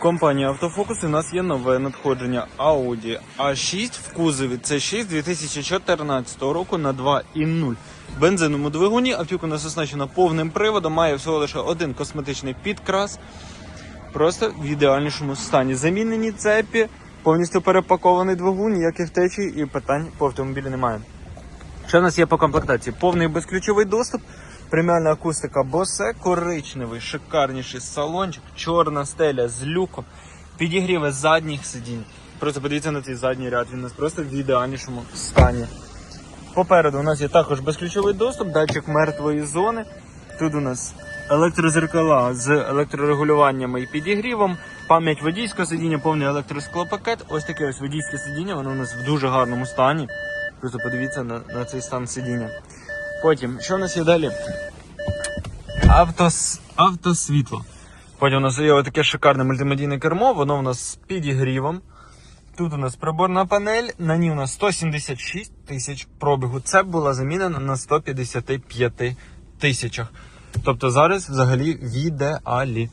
Компанія Автофокус у нас є нове надходження Audi A6 в кузові. Це 6 2014 року на 2.0. Бензиновому двигуні автівка у нас оснащена повним приводом, має всього лише один косметичний підкрас. Просто в ідеальнішому стані. Замінені цепі, повністю перепакований двигун, ніяких течій і питань по автомобілі немає. Що в нас є по комплектації? Повний безключовий доступ, преміальна акустика Bose, коричневий, шикарніший салончик, чорна стеля з люком, підігріви задніх сидінь. Просто подивіться на цей задній ряд, він у нас просто в ідеальнішому стані. Попереду у нас є також безключовий доступ, датчик мертвої зони. Тут у нас електрозеркала з електрорегулюваннями і підігрівом, пам'ять водійського сидіння, повний електросклопакет. Ось таке ось водійське сидіння, воно у нас в дуже гарному стані. Просто подивіться на, на цей стан сидіння. Потім, що в нас є далі? Автос, автосвітло. Потім у нас є таке шикарне мультимедійне кермо, воно у нас з підігрівом. Тут у нас приборна панель, на ній у нас 176 тисяч пробігу. Це була замінена на 155 тисячах. Тобто зараз взагалі в ідеалі.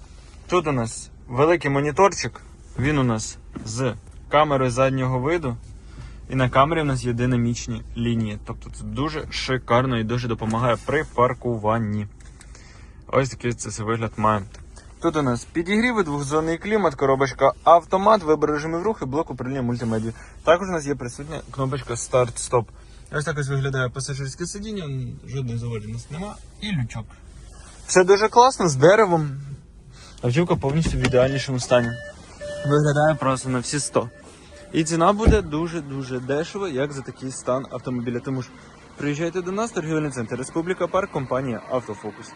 Тут у нас великий моніторчик, він у нас з камерою заднього виду. І на камері у нас є динамічні лінії. Тобто це дуже шикарно і дуже допомагає при паркуванні. Ось такий це вигляд має. Тут у нас підігріви, двохзонний клімат, коробочка автомат, вибір режимів руху блок управління мультимедіа. Також у нас є присутня кнопочка старт-стоп. Ось так ось виглядає пасажирське сидіння, жодних заводів у нас нема. І лючок. Все дуже класно, з деревом. Автівка повністю в ідеальнішому стані. Виглядає просто на всі 100. І ціна буде дуже-дуже дешево, як за такий стан автомобіля. Тому ж приїжджайте до нас, торгівельний центр Республіка Парк, компанія Автофокус.